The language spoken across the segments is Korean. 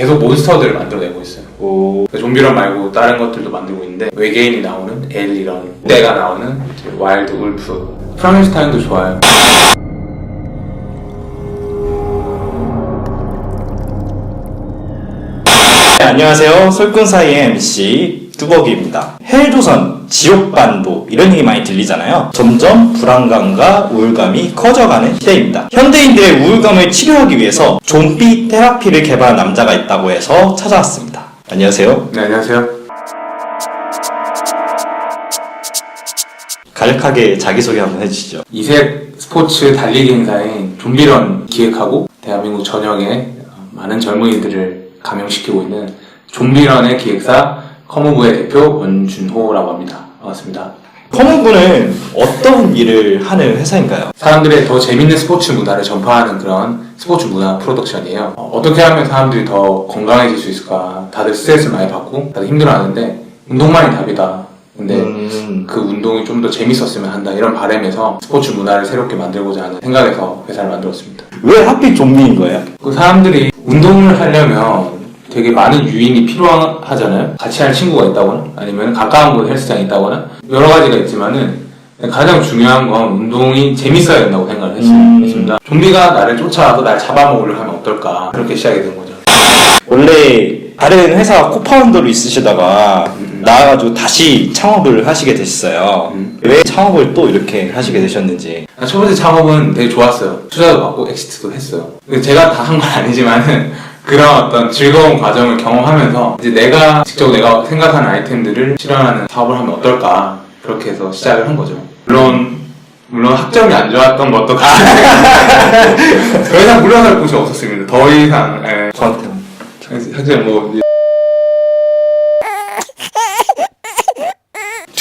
계속 몬스터들을 만들어내고 있어요. 오. 좀비런 말고 다른 것들도 만들고 있는데 외계인이 나오는 엘리런, 때가 나오는 와일드 울프, 프랑켄슈타인도 좋아요. 네, 안녕하세요. 설꾼 사이의 MC 뚜벅이입니다. 헬조선, 지옥반도 이런 얘기 많이 들리잖아요. 점점 불안감과 우울감이 커져가는 시대입니다. 현대인들의 우울감을 치료하기 위해서 좀비 테라피를 개발한 남자가 있다고 해서 찾아왔습니다. 안녕하세요. 네, 안녕하세요. 간략하게 자기소개 한번 해주시죠. 이색 스포츠 달리기 행사인 좀비런 기획하고 대한민국 전역에 많은 젊은이들을 감염시키고 있는 좀비런의 기획사 커무브의 대표 원준호라고 합니다. 반갑습니다. 커먼군은 어떤 일을 하는 회사인가요? 사람들의 더 재밌는 스포츠 문화를 전파하는 그런 스포츠 문화 프로덕션이에요. 어, 어떻게 하면 사람들이 더 건강해질 수 있을까? 다들 스트레스 많이 받고 다들 힘들어하는데 운동만이 답이다. 근데 음, 그 운동이 좀 더 재밌었으면 한다 이런 바람에서 스포츠 문화를 새롭게 만들고자 하는 생각에서 회사를 만들었습니다. 왜 하필 좀비인 거예요? 그 사람들이 운동을 하려면 되게 많은 유인이 필요하잖아요. 같이 할 친구가 있다거나 아니면 가까운 곳에 헬스장이 있다거나 여러 가지가 있지만은 가장 중요한 건 운동이 재밌어야 된다고 생각을 음. 했습니다. 좀비가 나를 쫓아와서 날 잡아먹으려 하면 어떨까 그렇게 시작이 된 거죠. 원래 다른 회사 코파운더로 있으시다가 나와가지고 다시 창업을 하시게 되셨어요. 음. 왜 창업을 또 이렇게 하시게 되셨는지. 첫 번째 창업은 되게 좋았어요. 투자도 받고 엑시트도 했어요. 제가 다 한 건 아니지만은 그런 어떤 즐거운 과정을 경험하면서 이제 내가 직접 내가 생각하는 아이템들을 실현하는 사업을 하면 어떨까 그렇게 해서 시작을 한 거죠. 물론 물론 학점이 안 좋았던 것도 같은데 더 이상 물러설 곳이 없었습니다. 더 이상 예. 저한테는. 학점 뭐두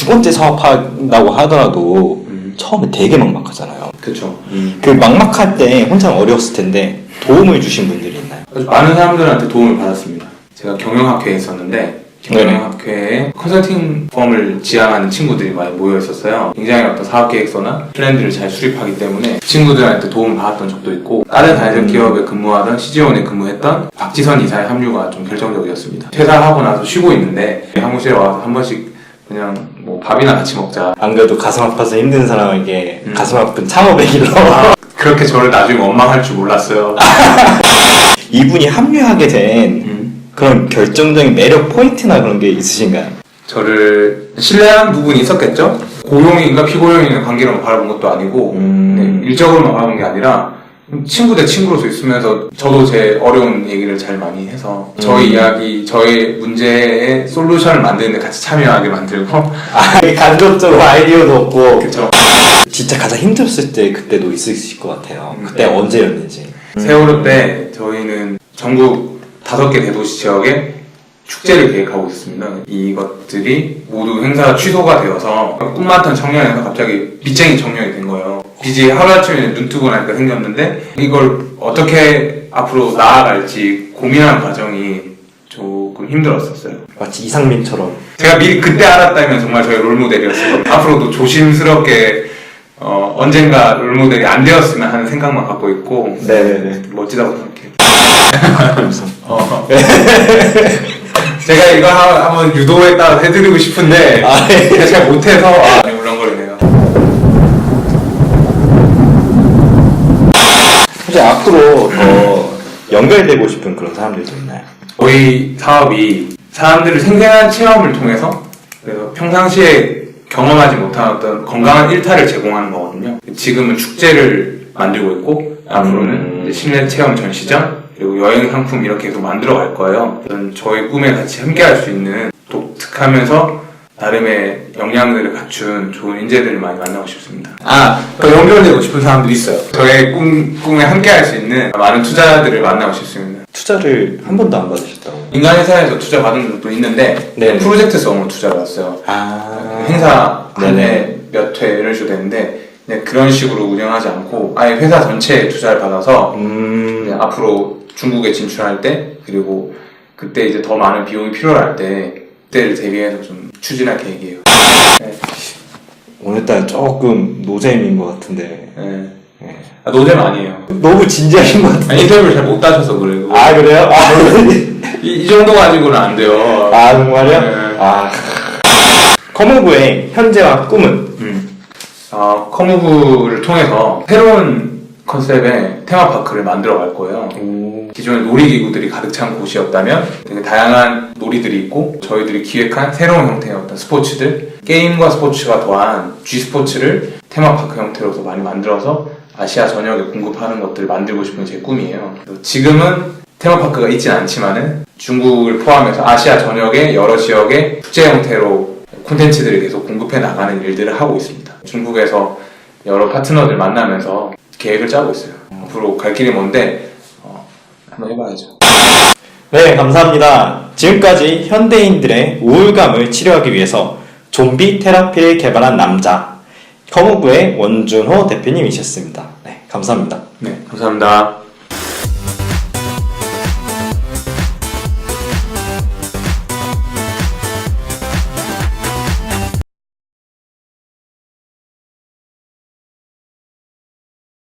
번째 사업한다고 하더라도 음. 처음에 되게 막막하잖아요. 그쵸. 그 막막할 때 혼자 어려웠을 텐데 도움을 주신 분들이? 아주 많은 사람들한테 도움을 받았습니다. 제가 경영학회에 있었는데 경영학회에 컨설팅 펌을 지향하는 친구들이 많이 모여 있었어요. 굉장히 어떤 사업 계획서나 플랜들을 잘 수립하기 때문에 그 친구들한테 도움을 받았던 적도 있고 다른 다른 기업에 근무하던 CG원에 근무했던 박지선 이사의 합류가 좀 결정적이었습니다. 퇴사하고 나서 쉬고 있는데 사무실에 와서 한 번씩 그냥 뭐 밥이나 같이 먹자. 안 그래도 가슴 아파서 힘든 사람에게 음. 가슴 아픈 창업의 길로 그렇게 저를 나중에 원망할 줄 몰랐어요. 이분이 합류하게 된 음. 그런 결정적인 매력 포인트나 그런 게 있으신가요? 저를 신뢰하는 부분이 있었겠죠? 고용인가 피고용인가 관계로 바라본 것도 아니고 음. 네, 일적으로만 바라본 게 아니라 친구 대 친구로서 있으면서 저도 제 어려운 얘기를 잘 많이 해서 저희 음. 이야기, 저의 문제의 솔루션을 만드는데 같이 참여하게 만들고 아, 간접적으로 아이디어도 없고 그쵸 진짜 가장 힘들었을 때 그때도 있으실 것 같아요. 음, 그때 네. 언제였는지. 세월호 때 저희는 전국 다섯 개 대도시 지역에 축제를 계획하고 있습니다. 이것들이 모두 행사가 취소가 되어서 꿈 많던 청년에서 갑자기 빚쟁이 청년이 된 거예요. 빚이 하루아침에 눈 뜨고 나니까 생겼는데 이걸 어떻게 앞으로 나아갈지 고민하는 과정이 조금 힘들었었어요. 마치 이상민처럼. 제가 미리 그때 알았다면 정말 저의 롤모델이었어요. 앞으로도 조심스럽게 어, 언젠가 롤모델이 안 되었으면 하는 생각만 갖고 있고 네네네. 멋지다고 생각해요. 어. 제가 이거 한- 한번 유도에 따라 해드리고 싶은데 아, 네. 제가 잘 못해서 아, 많이 울렁거리네요. 혹시 앞으로 더 연결되고 싶은 그런 사람들도 있나요? 저희 사업이 사람들을 생생한 체험을 통해서 그래서 평상시에 경험하지 못한 어떤 건강한 일탈을 제공하는 거거든요. 지금은 축제를 만들고 있고 앞으로는 음. 이제 실내 체험 전시장 그리고 여행 상품 이렇게 계속 만들어 갈 거예요. 저희 꿈에 같이 함께 할 수 있는 독특하면서 나름의 역량들을 갖춘 좋은 인재들을 많이 만나고 싶습니다. 아, 더 연결되고 싶은 사람들이 있어요. 저의 꿈, 꿈에 함께 할 수 있는 많은 투자들을 만나고 싶습니다. 투자를 한 번도 안 받으셨다고. 인간 회사에서 투자 받은 적도 있는데 네. 프로젝트성으로 투자를 받았어요. 아. 행사. 한해몇 회 이런 식으로 되는데 네, 그런 식으로 운영하지 않고 아예 회사 전체에 투자를 받아서 음. 네, 앞으로 중국에 진출할 때 그리고 그때 이제 더 많은 비용이 필요할 때 그때를 대비해서 좀 추진할 계획이에요. 네. 오늘따라 조금 노잼인 것 같은데. 네. 네. 아, 노잼 아니에요. 너무 진지하신 것 같은데. 아니, 인터뷰를 잘 못 따셔서 그래요. 아, 그래요? 아, 이, 이 정도 가지고는 안 돼요. 아 정말요? 네. 아 커무부의 현재와 꿈은 음. 어, 커무브를 통해서 새로운 컨셉의 테마파크를 만들어 갈 거예요. 기존에 놀이기구들이 가득 찬 곳이었다면 되게 다양한 놀이들이 있고 저희들이 기획한 새로운 형태의 어떤 스포츠들 게임과 스포츠가 더한 G 스포츠를 테마파크 형태로서 많이 만들어서 아시아 전역에 공급하는 것들을 만들고 싶은 게제 꿈이에요. 지금은 테마파크가 있진 않지만은 중국을 포함해서 아시아 전역의 여러 지역의 축제 형태로 콘텐츠들을 계속 공급해 나가는 일들을 하고 있습니다. 중국에서 여러 파트너들 만나면서 계획을 짜고 있어요. 앞으로 갈 길이 먼데 어, 한번 해봐야죠. 네 감사합니다. 지금까지 현대인들의 우울감을 치료하기 위해서 좀비 테라피를 개발한 남자 커무부의 원준호 대표님이셨습니다. 네 감사합니다. 네, 감사합니다.